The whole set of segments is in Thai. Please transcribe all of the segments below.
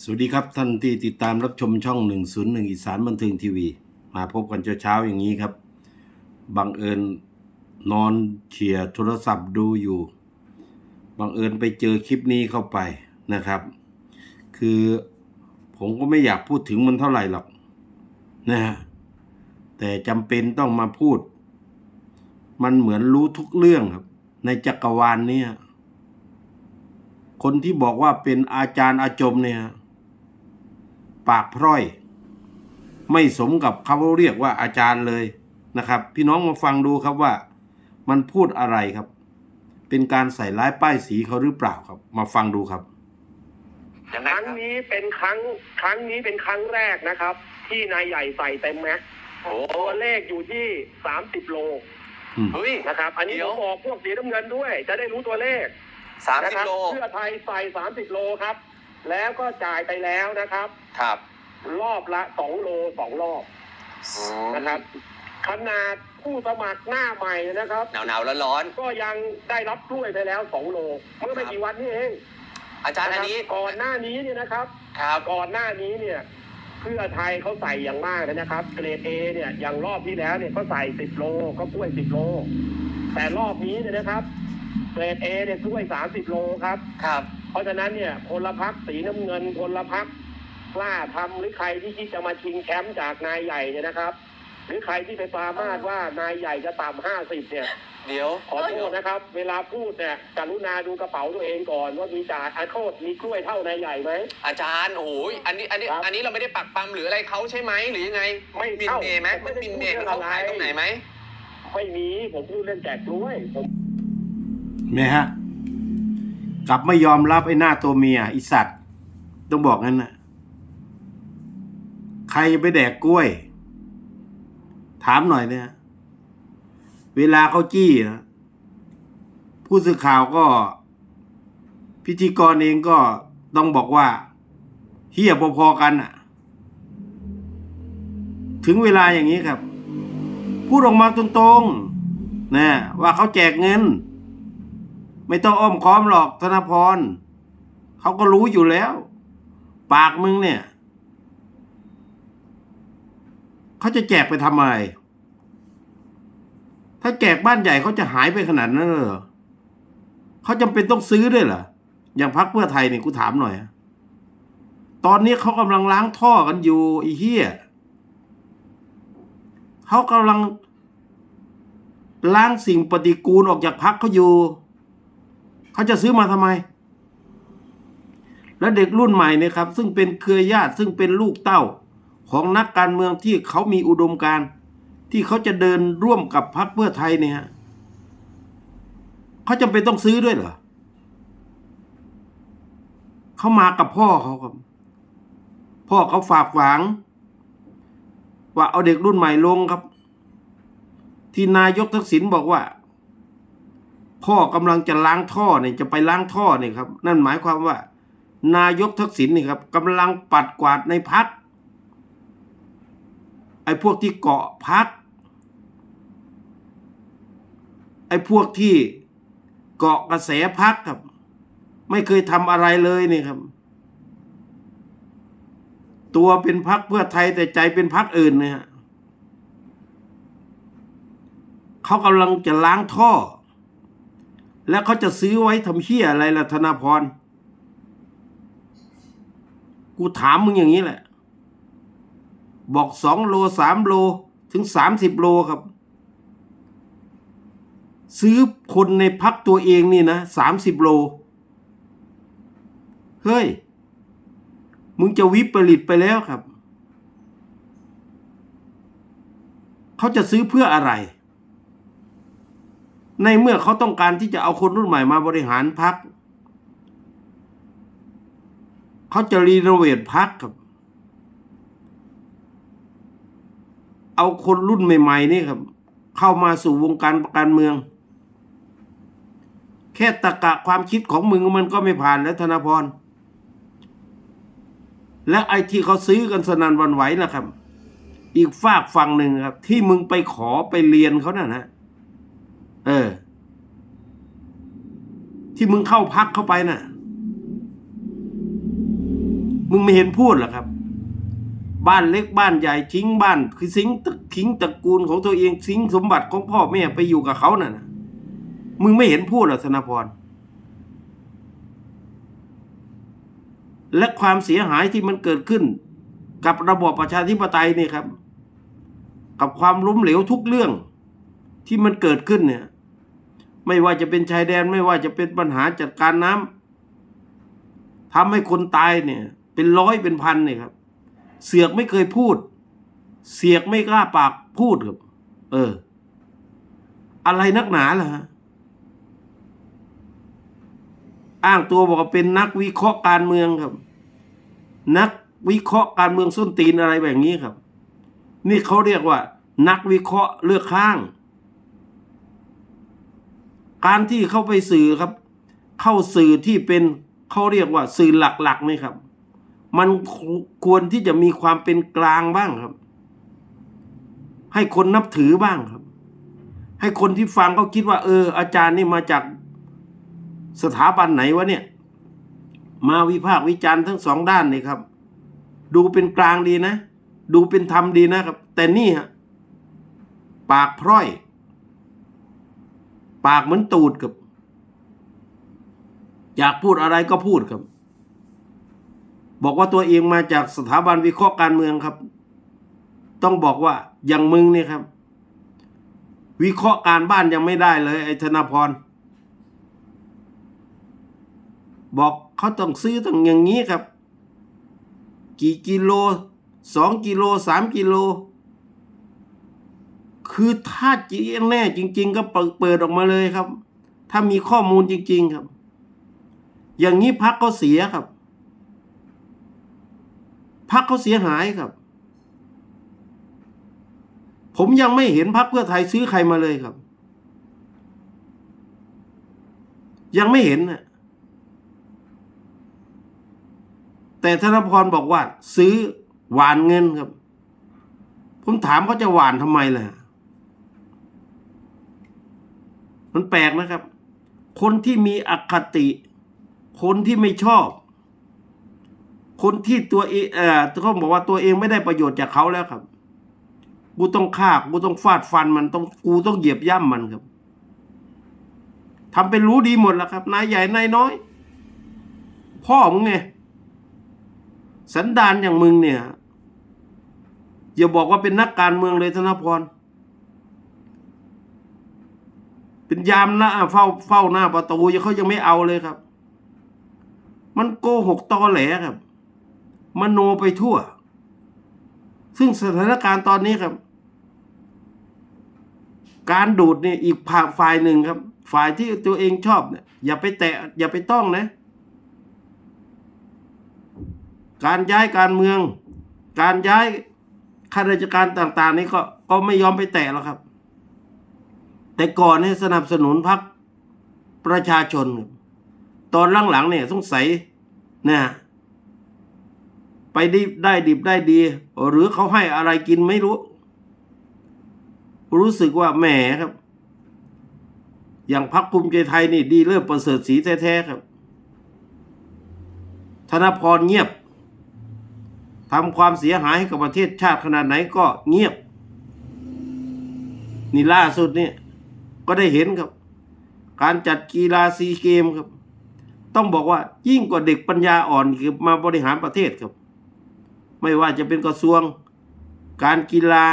สวัสดีครับท่านที่ติดตามรับชมช่อง 101 อีสานบันเทิงทีวี มาพบกันเช้าๆอย่างนี้ครับ บังเอิญนอนเขี่ยโทรศัพท์ดูอยู่ บังเอิญไปเจอคลิปนี้เข้าไปนะครับ คือผมก็ไม่อยากพูดถึงมันเท่าไหร่หรอกนะฮะแต่จำเป็นต้องมาพูด มันเหมือนรู้ทุกเรื่องครับ ในจักรวาลเนี้คนที่บอกว่าเป็นอาจารย์อาจมเนี่ย ปากพร่อย ไม่สมกับเขาเรียกว่าอาจารย์เลยนะครับ พี่น้องมาฟังดูครับว่ามันพูดอะไรครับ เป็นการใส่ร้ายป้ายสีเขาหรือเปล่าครับ มาฟังดูครับยังคไงรั้งครับนี้เป็นครั้งครั้งนี้เป็นครั้งแรกนะครับ ที่นายใหญ่ใส่เต็มแม็กซ์โอ้ตัวเลขอยู่ที่สามสิบโลอืมเฮ้ยนะครับ อันนี้เดี๋ผยวมบอกพวกสีน้ำเงินด้วย จะได้รู้ตัวเลขสามนะสิบครับโล เพื่อไทยใส่สามสิบโลครับ แล้วก็จ่ายไปแล้วนะครับ ครับ รอบละสองโลสองรอบนะครับ ขนาดผู้สมัครหน้าใหม่นะครับหนาวหนาวร้อนร้อนก็ยังได้รับกล้วยไปแล้วสองโลเมื่อไม่กี่วันนี้เองๆอาจารย์อันนี้ะครับก่อนหน้านี้เนี่ยนะครับครับก่อนหน้านี้เนี่ยเพื่อไทยเขาใส่อย่างมากเลยนะครับ เกรดเอเนี่ยอย่างรอบที่แล้วเนี่ยเขาใส่สิบโลก็กล้วยสิบโล แต่รอบนี้เนี่ยนะครับ เกรดเอเนี่ยกล้วยสามสิบโลครับครับ เพราะฉะนั้นเนี่ยพลพรรคสีน้ำเงินพลพรรคกล้าทำหรือใครที่คิดจะมาชิงแชมป์จากนายใหญ่เนี่ยนะครับ หรือใครที่ไปปรามาสว่านายใหญ่จะต่ำห้าสิบเนี่ย เดี๋ยวขอโทษนะครับ เวลาพูดเนี่ยกรุณาดูกระเป๋าตัวเองก่อนว่ามีจ่ายอาโทษมีกล้วยเท่านายใหญ่ไหมอาจารย์โอ้ยอันนี้อันนี้ครับอันนี้เราไม่ได้ปักปั๊มหรืออะไรเขาใช่ไหมหรือยังไงไม่บินเข้าเมย์ไหมผมไม่มันได้บินเมย์พูดเขาเรื่องขายอะไรตรงไหนไหมไม่มีผมพูดเรื่องแจกกล้วยผมเนี่ยฮะ กลับไม่ยอมรับไอ้หน้าตัวเมียไอีสัตว์ต้องบอกงั้นนะใครจะไปแดกกล้วย ถามหน่อยเนี่ย เวลาเขาจี้นะผู้สื่อข่าวก็ พิธีกรเองก็ต้องบอกว่าเฮียพอๆกันอะถึงเวลาอย่างนี้ครับ พูดออกมาตรงๆนะว่าเขาแจกเงิน ไม่ต้องอ้อมค้อมหรอกธนพรเขาก็รู้อยู่แล้ว ปากมึงเนี่ยเขาจะแจกไปทำไรถ้าแจกบ้านใหญ่เขาจะหายไปขนาดนั้นเลยเหรอเขาจำเป็นต้องซื้อด้วยเหรออย่างพักเพื่อไทยเนี่ยกูถามหน่อยตอนนี้เขากำลังล้างท่อกันอยู่ไอ้เหี้ยเขากำลังล้างสิ่งปฏิกูลออกจากพักเขาอยู่ เขาจะซื้อมาทำไม และเด็กรุ่นใหม่เนี่ยครับ ซึ่งเป็นเครือญาติซึ่งเป็นลูกเต้าของนักการเมืองที่เขามีอุดมการที่เขาจะเดินร่วมกับพรรคเพื่อไทยเนี่ยเขาจำเป็นต้องซื้อด้วยเหรอเขามากับพ่อเขาครับ พ่อเขาฝากฝัง ว่าเอาเด็กรุ่นใหม่ลงครับ ที่นายกทักษิณบอกว่า พ่อกำลังจะล้างท่อเนี่ยจะไปล้างท่อเนี่ยครับ นั่นหมายความว่า นายกทักษิณนี่ครับกำลังปัดกวาดในพักไอ้พวกที่เกาะพักไอ้พวกที่เกาะกระแสพักครับ ไม่เคยทำอะไรเลยนี่ครับ ตัวเป็นพักเพื่อไทยแต่ใจเป็นพักอื่นเนี่ยฮะเขากำลังจะล้างท่อ แล้วเขาจะซื้อไว้ทำเฮียอะไรล่ะธนาพร กูถามมึงอย่างนี้แหละ บอกสองโลสามโลถึงสามสิบโลครับ ซื้อคนในพักตัวเองนี่นะสามสิบโล เฮ้ย มึงจะวิปริตไปแล้วครับ เขาจะซื้อเพื่ออะไร ในเมื่อเขาต้องการที่จะเอาคนรุ่นใหม่มาบริหารพัก เขาจะรีโนเวทพักครับ เอาคนรุ่นใหม่ ๆ นี่ครับ เข้ามาสู่วงการการเมือง แค่ตะกะความคิดของมึงมันก็ไม่ผ่านแล้วธนาพร และไอที่เขาซื้อกันสนันวันไหวนะครับ อีกฝากฝั่งหนึ่งครับ ที่มึงไปขอไปเรียนเขาน่ะนะ เออ ที่มึงเข้าพักเข้าไปน่ะ มึงไม่เห็นพูดหรอครับ บ้านเล็กบ้านใหญ่ทิ้งบ้าน คือสิงตระทิ้งตระกูลของตัวเองทิ้งสมบัติของพ่อแม่ไปอยู่กับเขาน่ะนะมึงไม่เห็นพูดหรอธนพรและความเสียหายที่มันเกิดขึ้น กับระบอบประชาธิปไตยนี่ครับ กับความล้มเหลวทุกเรื่องที่มันเกิดขึ้นเนี่ย ไม่ว่าจะเป็นชายแดนไม่ว่าจะเป็นปัญหาจัดการน้ำทำให้คนตายเนี่ย เป็นร้อยเป็นพันเนี่ยครับ เสือกไม่เคยพูด เสียกไม่กล้าปากพูดครับ เออ อะไรนักหนาล่ะฮะอ้างตัวบอกว่าเป็นนักวิเคราะห์การเมืองครับ นักวิเคราะห์การเมืองส้นตีนอะไรแบบนี้ครับ นี่เขาเรียกว่า นักวิเคราะห์เลือกข้าง การที่เข้าไปสื่อครับ เข้าสื่อที่เป็นเขาเรียกว่าสื่อหลักๆนี่ครับ มันควรที่จะมีความเป็นกลางบ้างครับ ให้คนนับถือบ้างครับ ให้คนที่ฟังเขาคิดว่า เออ อาจารย์นี่มาจากสถาบันไหนวะเนี่ย มาวิพากษ์วิจารณ์ทั้งสองด้านเลยครับ ดูเป็นกลางดีนะ ดูเป็นธรรมดีนะครับ แต่นี่ฮะปากพร่อย ปากเหมือนตูดกับ อยากพูดอะไรก็พูดครับ บอกว่าตัวเองมาจากสถาบันวิเคราะห์การเมืองครับ ต้องบอกว่าอย่างมึงเนี่ยครับ วิเคราะห์การบ้านยังไม่ได้เลย ไอ้ธนาพร บอกเขาต้องซื้อต้องอย่างนี้ครับ กี่กิโลสองกิโลสามกิโล คือถ้าจริงแน่จริง ๆ ก็เปิดเปิดออกมาเลยครับ ถ้ามีข้อมูลจริง ๆครับ อย่างนี้พักก็เสียครับพักเขาเสียหายครับ ผมยังไม่เห็นพักเพื่อไทยซื้อใครมาเลยครับ ยังไม่เห็นนะแต่ธนพรบอกว่า ซื้อหวานเงินครับ ผมถามเขาจะหวานทำไมล่ะ มันแปลกนะครับ คนที่มีอคติ คนที่ไม่ชอบ คนที่ตัวเองเอ่อเขาบอกว่าตัวเองไม่ได้ประโยชน์จากเขาแล้วครับกูต้องฆ่ากูต้องฟาดฟันมันต้องกูต้องเหยียบย่ำมันครับทำเป็นรู้ดีหมดแล้วครับนายใหญ่นายน้อย พ่อมึงไงสันดานอย่างมึงเนี่ยอย่าบอกว่าเป็นนักการเมืองเลยธนพร เป็นยามหน้าเฝ้าเฝ้าหน้าประตูยังเขายังไม่เอาเลยครับ มันโกหกตอแหลครับมโนไปทั่ว ซึ่งสถานการณ์ตอนนี้ครับ การดูดเนี่ยอีกฝ่ายหนึ่งครับ ฝ่ายที่ตัวเองชอบเนี่ยอย่าไปแตะ อย่าไปต้องนะ การย้ายการเมือง การย้ายข้าราชการต่าง ๆ นี่ก็ก็ไม่ยอมไปแตะแล้วครับ แต่ก่อนเนี่ยสนับสนุนพรรคประชาชน ตอนหลังๆเนี่ยสงสัยนะไปดิบได้ดิบได้ดี หรือเขาให้อะไรกินไม่รู้ รู้สึกว่าแหมครับ อย่างพรรคภูมิใจไทยนี่ดีเลิศประเสริฐสีแท้ๆครับ ธนพรเงียบทำความเสียหายให้กับประเทศชาติขนาดไหนก็เงียบ นี่ล่าสุดเนี่ย ก็ได้เห็นครับ การจัดกีฬาซีเกมครับ ต้องบอกว่ายิ่งกว่าเด็กปัญญาอ่อนคือมาบริหารประเทศครับ ไม่ว่าจะเป็นกระทรวง การกีฬา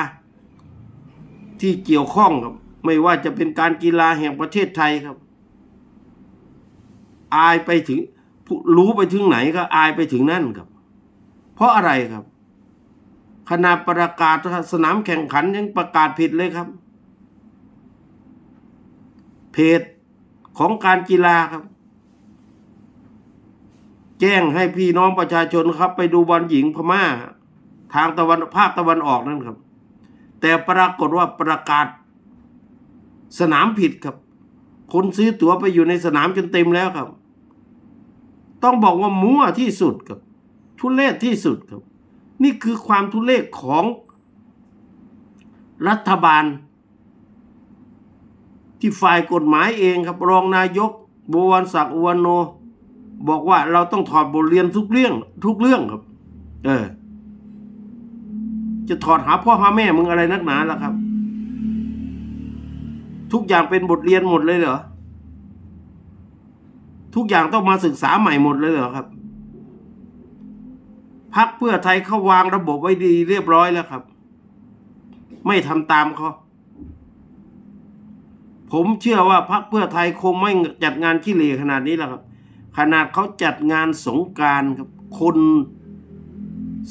ที่เกี่ยวข้องครับ ไม่ว่าจะเป็นการกีฬาแห่งประเทศไทยครับ อายไปถึงรู้ไปถึงไหนก็อายไปถึงนั่นครับ เพราะอะไรครับขนาดประกาศสนามแข่งขันยังประกาศผิดเลยครับ เพจของการกีฬาครับ แจ้งให้พี่น้องประชาชนครับ ไปดูบอลหญิงพม่า ทางตะวันภาคตะวันออกนั่นครับ แต่ปรากฏว่าประกาศ สนามผิดครับ คนซื้อตั๋วไปอยู่ในสนามจนเต็มแล้วครับ ต้องบอกว่ามั่วที่สุดครับ ทุเลศที่สุดครับ นี่คือความทุเลศของรัฐบาล ที่ฝ่ายกฎหมายเองครับรองนายกบวรศักดิ์อวนโน บอกว่าเราต้องถอดบทเรียนทุกเรื่อง ทุกเรื่องครับ เออ จะถอดหาพ่อหาแม่มึงอะไรนักหนาล่ะครับ ทุกอย่างเป็นบทเรียนหมดเลยเหรอทุกอย่างต้องมาศึกษาใหม่หมดเลยเหรอครับพักเพื่อไทยเขาวางระบบไว้ดีเรียบร้อยแล้วครับ ไม่ทำตามเขา ผมเชื่อว่าพักเพื่อไทยคงไม่จัดงานขี้เหร่ขนาดนี้แล้วครับ ขนาดเขาจัดงานสงการครับคน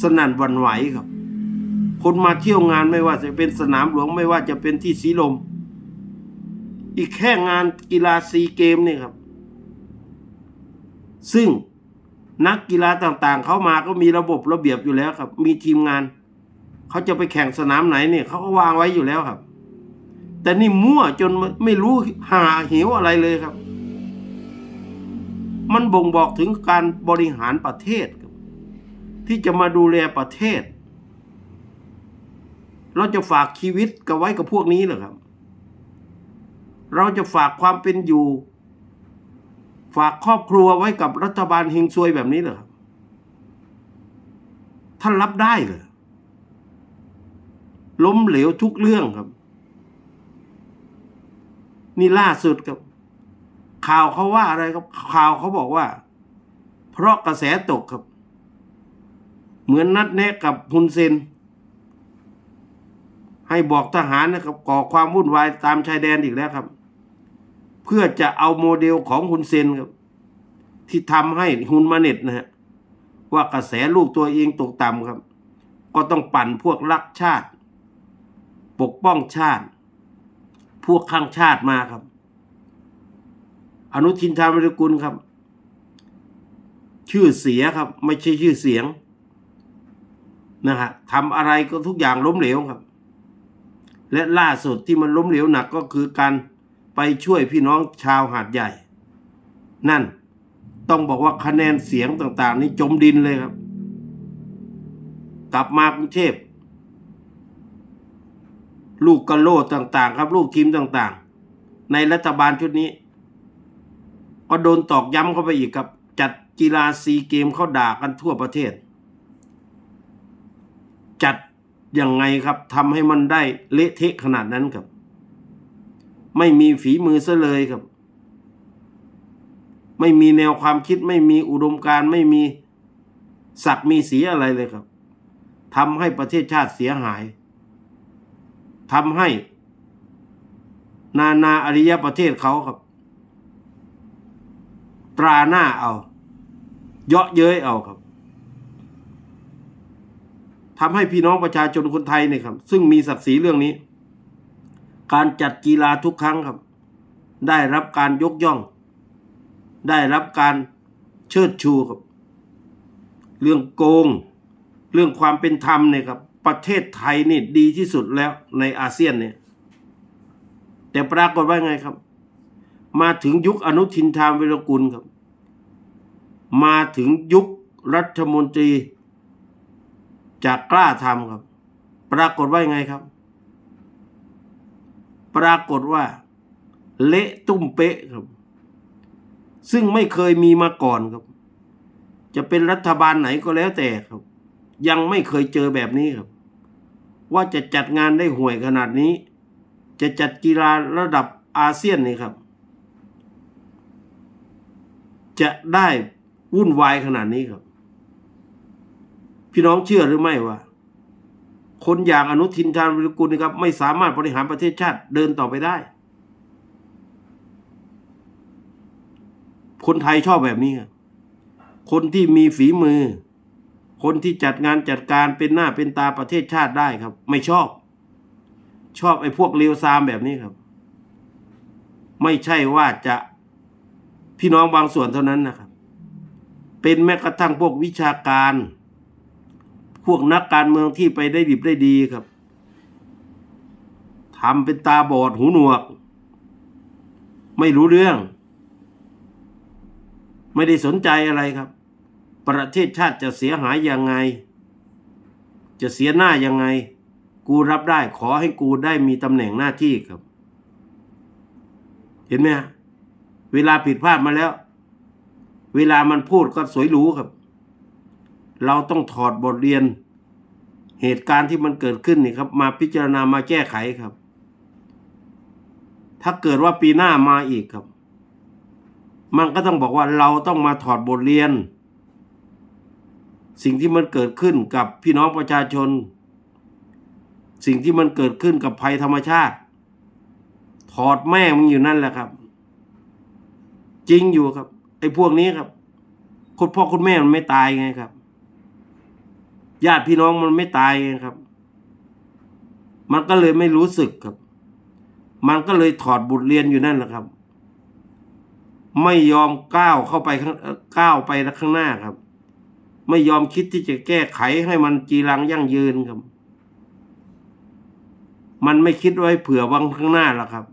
สนั่นวันไหวครับ คนมาเที่ยวงานไม่ว่าจะเป็นสนามหลวงไม่ว่าจะเป็นที่สีลม อีกแค่งานกีฬาซีเกมนี่ครับ ซึ่งนักกีฬาต่างๆ เขามาก็มีระบบระเบียบอยู่แล้วครับ มีทีมงาน เขาจะไปแข่งสนามไหนเนี่ยเขาก็วางไว้อยู่แล้วครับ แต่นี่มั่วจนไม่รู้หาหิวอะไรเลยครับ มันบ่งบอกถึงการบริหารประเทศ ที่จะมาดูแลประเทศ เราจะฝากชีวิตกับไว้กับพวกนี้เหรอครับ เราจะฝากความเป็นอยู่ ฝากครอบครัวไว้กับรัฐบาลเฮงซวยแบบนี้เหรอครับท่านรับได้เหรอล้มเหลวทุกเรื่องครับ นี่ล่าสุดครับ ข่าวเขาว่าอะไรครับ ข่าวเขาบอกว่า เพราะกระแสตกครับ เหมือนนัดแนะกับฮุนเซน ให้บอกทหารนะครับ ก่อความวุ่นวายตามชายแดนอีกแล้วครับ เพื่อจะเอาโมเดลของฮุนเซนครับ ที่ทำให้ฮุนมาเน็ตนะฮะว่ากระแสลูกตัวเองตกต่ำครับ ก็ต้องปั่นพวกรักชาติ ปกป้องชาติ พวกข้างชาติมาครับ อนุทินชาญวิรกุลครับ ชื่อเสียครับ ไม่ใช่ชื่อเสียงนะฮะทำอะไรก็ทุกอย่างล้มเหลวครับ และล่าสุดที่มันล้มเหลวหนักก็คือการไปช่วยพี่น้องชาวหาดใหญ่ นั่นต้องบอกว่าคะแนนเสียงต่าง ๆ นี่จมดินเลยครับ กลับมากรุงเทพ ลูกกะโลดต่างๆ ครับ ลูกทีมต่างๆ ในรัฐบาลชุดนี้ ก็โดนตอกย้ำเข้าไปอีกครับ จัดกีฬาซีเกมเขาด่ากันทั่วประเทศ จัดยังไงครับทำให้มันได้เละเทะขนาดนั้นครับ ไม่มีฝีมือซะเลยครับ ไม่มีแนวความคิดไม่มีอุดมการไม่มีศักดิ์มีสีอะไรเลยครับทำให้ประเทศชาติเสียหาย ทำให้ นานาอริยประเทศเขาครับ ตราหน้าเอา เยาะเย้ยเอาครับทำให้พี่น้องประชาชนคนไทยเนี่ยครับ ซึ่งมีศักดิ์ศรีเรื่องนี้ การจัดกีฬาทุกครั้งครับ ได้รับการยกย่อง ได้รับการเชิดชูครับ เรื่องโกง เรื่องความเป็นธรรมเนี่ยครับ ประเทศไทยนี่ดีที่สุดแล้วในอาเซียนเนี่ย แต่ปรากฏว่าไงครับ มาถึงยุคอนุทินชาญวิรกุลครับ มาถึงยุครัฐมนตรีจากกล้าทำครับ ปรากฏว่าไงครับ ปรากฏว่า เละตุ้มเป๊ะครับ ซึ่งไม่เคยมีมาก่อนครับ จะเป็นรัฐบาลไหนก็แล้วแต่ครับ ยังไม่เคยเจอแบบนี้ครับ ว่าจะจัดงานได้ห่วยขนาดนี้ จะจัดกีฬาระดับอาเซียนนี่ครับ จะได้วุ่นวายขนาดนี้ครับ พี่น้องเชื่อหรือไม่ว่า คนอย่างอนุทินชาญวิรกุลนะครับ ไม่สามารถบริหารประเทศชาติเดินต่อไปได้ คนไทยชอบแบบนี้ครับคนที่มีฝีมือ คนที่จัดงานจัดการเป็นหน้าเป็นตาประเทศชาติได้ครับ ไม่ชอบ ชอบไอ้พวกเลวซามแบบนี้ครับ ไม่ใช่ว่าจะพี่น้องบางส่วนเท่านั้นนะครับ เป็นแม้กระทั่งพวกวิชาการ พวกนักการเมืองที่ไปได้ดิบได้ดีครับทำเป็นตาบอดหูหนวก ไม่รู้เรื่อง ไม่ได้สนใจอะไรครับ ประเทศชาติจะเสียหายยังไง จะเสียหน้ายังไง กูรับได้ขอให้กูได้มีตำแหน่งหน้าที่ครับ เห็นไหมฮะเวลาผิดพลาดมาแล้ว เวลามันพูดก็สวยหรูครับ เราต้องถอดบทเรียน เหตุการณ์ที่มันเกิดขึ้นนี่ครับ มาพิจารณามาแก้ไขครับ ถ้าเกิดว่าปีหน้ามาอีกครับ มันก็ต้องบอกว่าเราต้องมาถอดบทเรียน สิ่งที่มันเกิดขึ้นกับพี่น้องประชาชน สิ่งที่มันเกิดขึ้นกับภัยธรรมชาติ ถอดแม่มึงอยู่นั่นแหละครับ จริงอยู่ครับ ไอ้พวกนี้ครับคุณพ่อคุณแม่มันไม่ตายไงครับ ญาติพี่น้องมันไม่ตายไงครับ มันก็เลยไม่รู้สึกครับ มันก็เลยถอดบทเรียนอยู่นั่นแหละครับ ไม่ยอมก้าวเข้าไปข้างก้าวไปข้างหน้าครับ ไม่ยอมคิดที่จะแก้ไขให้มันจีรังยั่งยืนครับ มันไม่คิดไว้เผื่อวันข้างหน้าหรอกครับ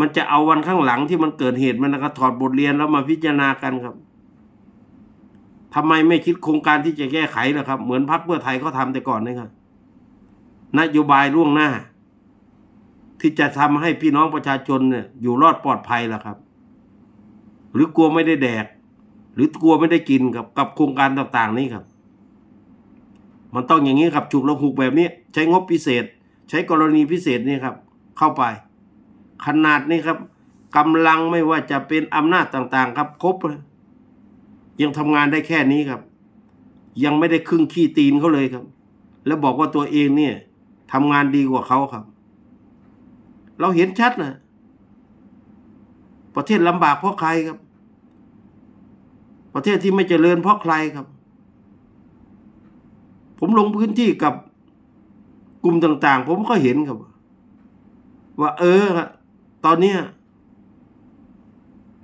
มันจะเอาวันข้างหลังที่มันเกิดเหตุมันก็ถอดบทเรียนแล้วมาพิจารณากันครับทำไมไม่คิดโครงการที่จะแก้ไขล่ะครับ เหมือนพรรคเพื่อไทยเขาทำแต่ก่อนนะครับนโยบายล่วงหน้า ที่จะทำให้พี่น้องประชาชนเนี่ยอยู่รอดปลอดภัยล่ะครับ หรือกลัวไม่ได้แดก หรือกลัวไม่ได้กินกับกับโครงการต่างๆ นี้ครับ มันต้องอย่างนี้ครับฉุกละหุกแบบนี้ใช้งบพิเศษ ใช้กรณีพิเศษนี่ครับ เข้าไป ขนาดนี้ครับกำลังไม่ว่าจะเป็นอำนาจต่างๆ ครับครบยยังทำงานได้แค่นี้ครับ ยังไม่ได้ครึ่งขี้ตีนเขาเลยครับ แล้วบอกว่าตัวเองเนี่ยทำงานดีกว่าเขาครับ เราเห็นชัดนะประเทศลำบากเพราะใครครับ ประเทศที่ไม่เจริญเพราะใครครับ ผมลงพื้นที่กับกลุ่มต่าง ๆ ผมก็เห็นครับ ว่า เออตอนเนี้ย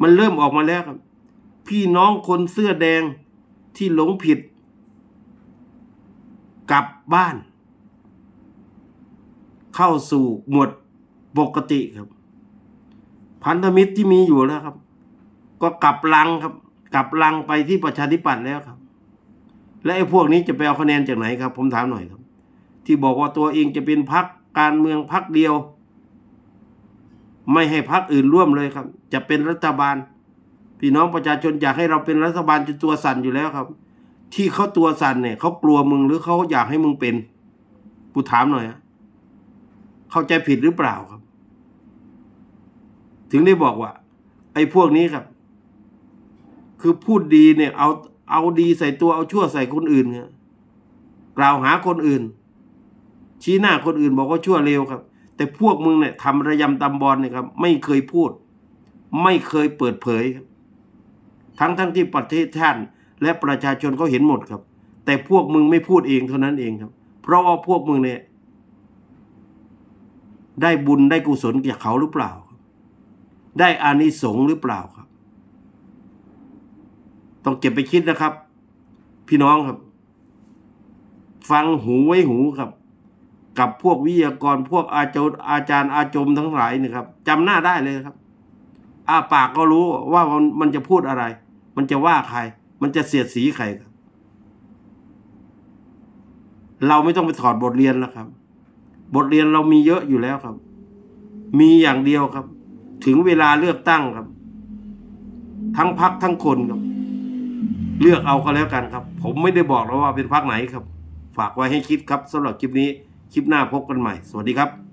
มันเริ่มออกมาแล้วครับ พี่น้องคนเสื้อแดงที่หลงผิด กลับบ้าน เข้าสู่หมวดปกติครับ พันธมิตรที่มีอยู่แล้วครับ ก็กลับลังครับ กลับลังไปที่ประชาธิปัตย์แล้วครับ และไอ้พวกนี้จะไปเอาคะแนนจากไหนครับ ผมถามหน่อยครับ ที่บอกว่าตัวเองจะเป็นพักการเมืองพักเดียว ไม่ให้พักอื่นร่วมเลยครับ จะเป็นรัฐบาล พี่น้องประชาชนอยากให้เราเป็นรัฐบาลจนตัวสั่นอยู่แล้วครับ ที่เขาตัวสั่นเนี่ยเขากลัวมึงหรือเขาอยากให้มึงเป็นกูถามหน่อยอะเข้าใจผิดหรือเปล่าครับ ถึงได้บอกว่า ไอ้พวกนี้ครับ คือพูดดีเนี่ยเอาเอาดีใส่ตัวเอาชั่วใส่คนอื่นครับกล่าวหาคนอื่น ชี้หน้าคนอื่นบอกว่าชั่วเลวครับ แต่พวกมึงเนี่ยทำระยำตำบอลเนี่ยครับ ไม่เคยพูด ไม่เคยเปิดเผยครับทั้งทั้งที่ประเทศชาติและประชาชนเขาเห็นหมดครับ แต่พวกมึงไม่พูดเองเท่านั้นเองครับ เพราะว่าพวกมึงเนี่ย ได้บุญได้กุศลจากเขาหรือเปล่า ได้อานิสงส์หรือเปล่าครับ ต้องเก็บไปคิดนะครับ พี่น้องครับ ฟังหูไว้หูครับ กับพวกวิทยากรพวกอาจารย์อาจารย์อาจมทั้งหลายนี่ครับจำหน้าได้เลยครับอาปากก็รู้ว่ามันมันจะพูดอะไร มันจะว่าใคร มันจะเสียดสีใครครับ เราไม่ต้องไปถอดบทเรียนแล้วครับ บทเรียนเรามีเยอะอยู่แล้วครับ มีอย่างเดียวครับ ถึงเวลาเลือกตั้งครับ ทั้งพักทั้งคนครับ เลือกเอาก็แล้วกันครับ ผมไม่ได้บอกแล้วว่าเป็นพักไหนครับ ฝากไว้ให้คิดครับสำหรับคลิปนี้ คลิปหน้าพบกันใหม่ สวัสดีครับ